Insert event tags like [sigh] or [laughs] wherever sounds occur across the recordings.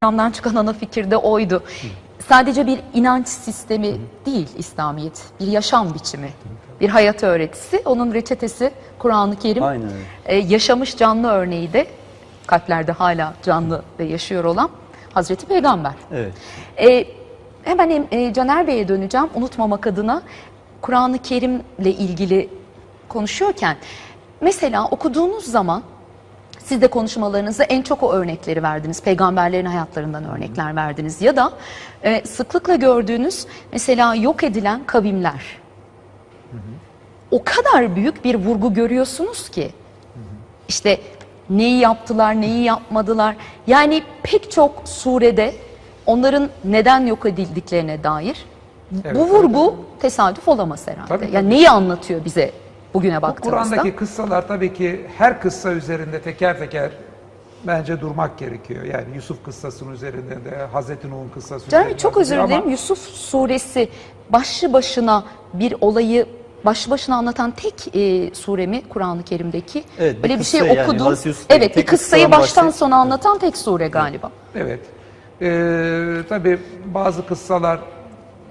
Programdan çıkan ana fikir de oydu. Sadece bir inanç sistemi değil İslamiyet, bir yaşam biçimi, bir hayat öğretisi. Onun reçetesi Kur'an-ı Kerim. Aynen öyle. Ee, yaşamış canlı örneği de kalplerde hala canlı ve yaşıyor olan Hazreti Peygamber. Evet. Ee, hemen em- e, Caner Bey'e döneceğim unutmamak adına Kur'an-ı Kerim'le ilgili konuşuyorken mesela okuduğunuz zaman siz de konuşmalarınızda en çok o örnekleri verdiniz. Peygamberlerin hayatlarından örnekler verdiniz. Ya da e, sıklıkla gördüğünüz mesela yok edilen kavimler. O kadar büyük bir vurgu görüyorsunuz ki. İşte neyi yaptılar, neyi yapmadılar. Yani pek çok surede onların neden yok edildiklerine dair Evet, bu vurgu tesadüf olamaz herhalde. Tabii, yani tabii. neyi anlatıyor bize bugüne Bu baktığımızda? Kur'an'daki kıssalar tabii ki her kıssa üzerinde teker teker bence durmak gerekiyor. Yani Yusuf kıssasının üzerinde de, Hazreti Nuh'un kıssası Canım üzerinde çok özür Ama dilerim. Yusuf suresi başlı başına bir olayı başlı başına anlatan tek e, sure mi Kur'an-ı Kerim'deki? Evet, bir Böyle bir şey yani, okudum. Evet, bir kıssayı baştan bahset- sona anlatan tek sure galiba. Evet. Ee, tabii bazı kıssalar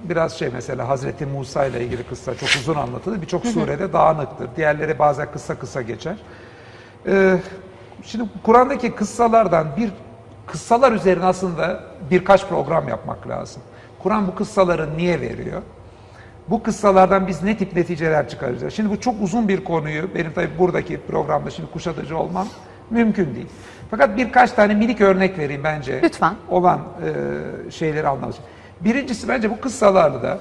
biraz şey mesela Hazreti Musa ile ilgili kıssa çok uzun anlatılır. Birçok surede dağınıktır. Diğerleri bazen kısa kısa geçer. Ee, şimdi Kur'an'daki kıssalardan bir kıssalar üzerine aslında birkaç program yapmak lazım. Kur'an bu kıssaları niye veriyor? Bu kıssalardan biz ne tip neticeler çıkaracağız? Şimdi bu çok uzun bir konuyu benim tabii buradaki programda şimdi kuşatıcı olmam mümkün değil. Fakat birkaç tane minik örnek vereyim bence. Lütfen. Olan e, şeyleri için. Birincisi bence bu kıssalarda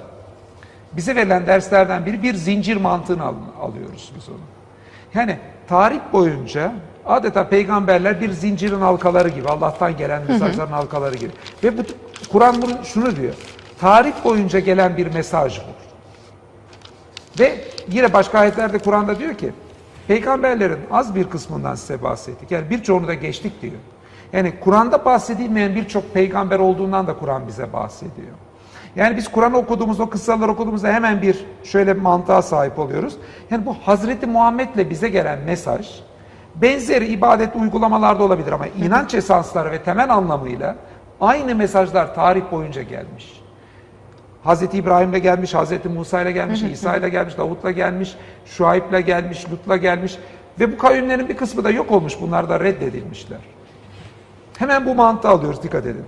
bize verilen derslerden biri bir zincir mantığını al- alıyoruz biz onu. Yani tarih boyunca adeta peygamberler bir zincirin halkaları gibi, Allah'tan gelen mesajların halkaları gibi. Ve bu Kur'an bunu şunu diyor. Tarih boyunca gelen bir mesaj bu. Ve yine başka ayetlerde Kur'an'da diyor ki peygamberlerin az bir kısmından size bahsettik. Yani birçoğunu da geçtik diyor. Yani Kur'an'da bahsedilmeyen birçok peygamber olduğundan da Kur'an bize bahsediyor. Yani biz Kur'an'ı okuduğumuzda, o kıssaları okuduğumuzda hemen bir şöyle bir mantığa sahip oluyoruz. Yani bu Hazreti Muhammed'le bize gelen mesaj benzeri ibadet uygulamalarda olabilir ama inanç esansları ve temel anlamıyla aynı mesajlar tarih boyunca gelmiş. Hazreti İbrahim'le gelmiş, Hazreti Musa'yla gelmiş, İsa'yla gelmiş, Davut'la gelmiş, Şuayb'le gelmiş, Lut'la gelmiş ve bu kavimlerin bir kısmı da yok olmuş. Bunlar da reddedilmişler. Hemen bu mantığı alıyoruz dikkat edin.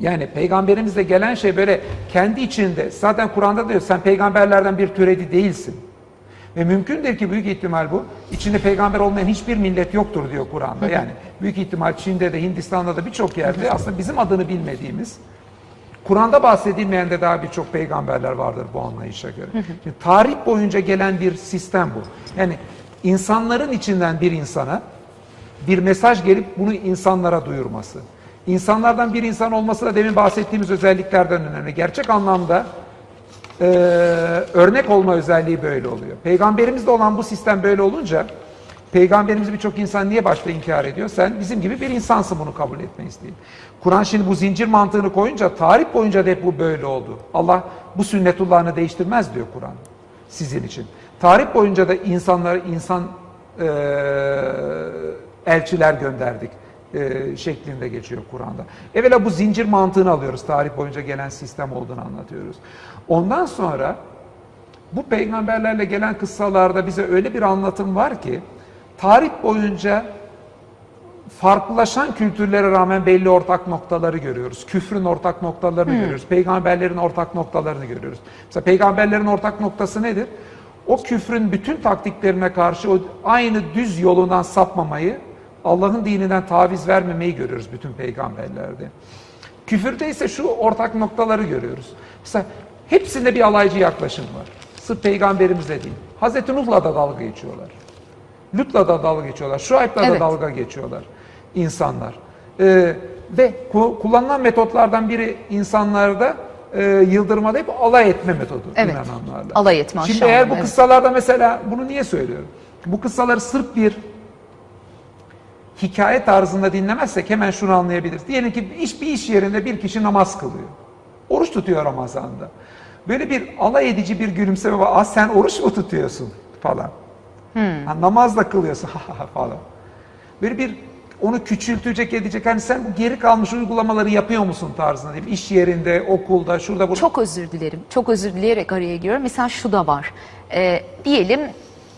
Yani peygamberimizle gelen şey böyle kendi içinde zaten Kur'an'da diyor sen peygamberlerden bir türedi değilsin. Ve mümkündür ki büyük ihtimal bu içinde peygamber olmayan hiçbir millet yoktur diyor Kur'an'da. Yani büyük ihtimal Çin'de de Hindistan'da da birçok yerde aslında bizim adını bilmediğimiz Kur'an'da bahsedilmeyen de daha birçok peygamberler vardır bu anlayışa göre. Şimdi tarih boyunca gelen bir sistem bu. Yani insanların içinden bir insana bir mesaj gelip bunu insanlara duyurması. İnsanlardan bir insan olması da demin bahsettiğimiz özelliklerden önemli. Gerçek anlamda e, örnek olma özelliği böyle oluyor. Peygamberimizde olan bu sistem böyle olunca Peygamberimizi birçok insan niye başta inkar ediyor? Sen bizim gibi bir insansın bunu kabul etmeyiz diye. Kur'an şimdi bu zincir mantığını koyunca tarih boyunca da hep bu böyle oldu. Allah bu sünnetullahını değiştirmez diyor Kur'an sizin için. Tarih boyunca da insanları insan e, elçiler gönderdik e, şeklinde geçiyor Kur'an'da. Evvela bu zincir mantığını alıyoruz. Tarih boyunca gelen sistem olduğunu anlatıyoruz. Ondan sonra bu peygamberlerle gelen kıssalarda bize öyle bir anlatım var ki tarih boyunca farklılaşan kültürlere rağmen belli ortak noktaları görüyoruz. Küfrün ortak noktalarını görüyoruz. Peygamberlerin ortak noktalarını görüyoruz. Mesela peygamberlerin ortak noktası nedir? O küfrün bütün taktiklerine karşı o aynı düz yolundan sapmamayı, Allah'ın dininden taviz vermemeyi görüyoruz bütün peygamberlerde. Küfürde ise şu ortak noktaları görüyoruz. Mesela hepsinde bir alaycı yaklaşım var. Sırf peygamberimizle değil. Hazreti Nuh'la da dalga geçiyorlar. Lut'la da dalga geçiyorlar. Şuayb'la Evet. da dalga geçiyorlar insanlar. Ee, ve ku- kullanılan metotlardan biri insanlarda e, yıldırmada hep alay etme metodu Evet. inananlarla. Alay etme, Şimdi eğer bu evet. kıssalarda mesela bunu niye söylüyorum? Bu kıssaları sırf bir hikaye tarzında dinlemezsek hemen şunu anlayabiliriz. Diyelim ki iş bir iş yerinde bir kişi namaz kılıyor. Oruç tutuyor Ramazan'da. Böyle bir alay edici bir gülümseme var. Aa sen oruç mu tutuyorsun falan. Ha, namaz da kılıyorsun [laughs] falan. Böyle bir onu küçültecek edecek. Hani sen bu geri kalmış uygulamaları yapıyor musun tarzında diyeyim. İş yerinde, okulda, şurada burada. Çok özür dilerim. Çok özür dileyerek araya giriyorum. Mesela şu da var. Ee, diyelim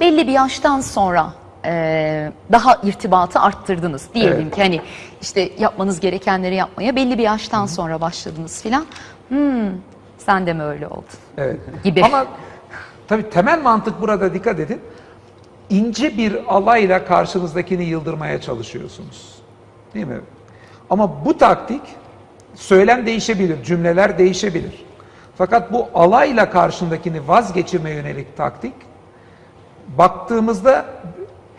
belli bir yaştan sonra e, daha irtibatı arttırdınız. Diyelim Evet. ki hani işte yapmanız gerekenleri yapmaya belli bir yaştan sonra başladınız filan. Hmm, sen de mi öyle oldun? Evet. Gibi. Ama tabii temel mantık burada dikkat edin. İnce bir alayla karşınızdakini yıldırmaya çalışıyorsunuz. Değil mi? Ama bu taktik söylem değişebilir, cümleler değişebilir. Fakat bu alayla karşındakini vazgeçirme yönelik taktik baktığımızda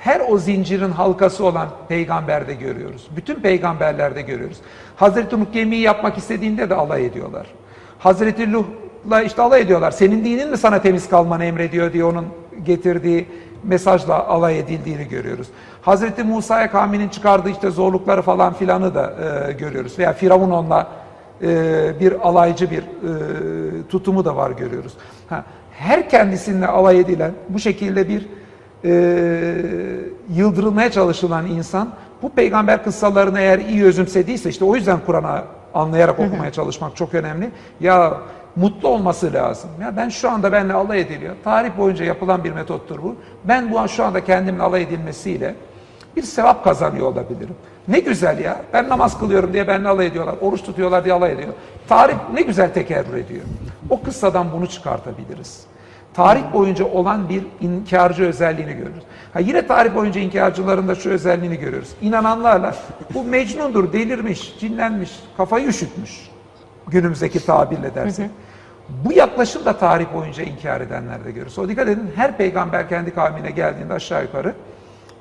her o zincirin halkası olan peygamberde görüyoruz. Bütün peygamberlerde görüyoruz. Hazreti Nuh gemiyi yapmak istediğinde de alay ediyorlar. Hazreti Nuh'la işte alay ediyorlar. Senin dinin mi sana temiz kalmanı emrediyor diye onun getirdiği mesajla alay edildiğini görüyoruz. Hazreti Musa'ya kavminin çıkardığı işte zorlukları falan filanı da e, görüyoruz. Veya Firavun onunla e, bir alaycı bir e, tutumu da var görüyoruz. Ha, her kendisininle alay edilen bu şekilde bir e, yıldırılmaya çalışılan insan bu peygamber kıssalarını eğer iyi özümsediyse işte o yüzden Kur'an'ı anlayarak okumaya çalışmak çok önemli. Ya mutlu olması lazım. Ya ben şu anda benimle alay ediliyor. Tarih boyunca yapılan bir metottur bu. Ben bu an şu anda kendimle alay edilmesiyle bir sevap kazanıyor olabilirim. Ne güzel ya. Ben namaz kılıyorum diye benimle alay ediyorlar. Oruç tutuyorlar diye alay ediyor. Tarih ne güzel tekerrür ediyor. O kıssadan bunu çıkartabiliriz. Tarih boyunca olan bir inkarcı özelliğini görürüz. Ha yine tarih boyunca inkarcıların da şu özelliğini görüyoruz. İnananlarla bu mecnundur, delirmiş, cinlenmiş, kafayı üşütmüş. Günümüzdeki tabirle dersek. Bu yaklaşım da tarih boyunca inkar edenlerde görürüz. O dikkat edin her peygamber kendi kavmine geldiğinde aşağı yukarı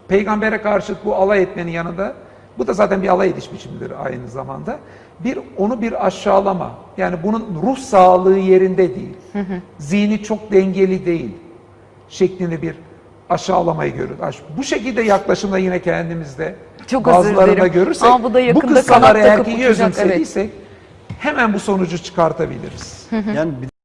peygambere karşı bu alay etmenin yanında bu da zaten bir alay ediş biçimidir aynı zamanda. Bir onu bir aşağılama. Yani bunun ruh sağlığı yerinde değil. Zihni çok dengeli değil. Şeklinde bir aşağılamayı görür. Bu şekilde yaklaşımda yine kendimizde Çok bazılarında görürsek Ama bu da yakında kıssaları kanat eğer ki iyi özümsediysek hemen bu sonucu çıkartabiliriz. Yani bir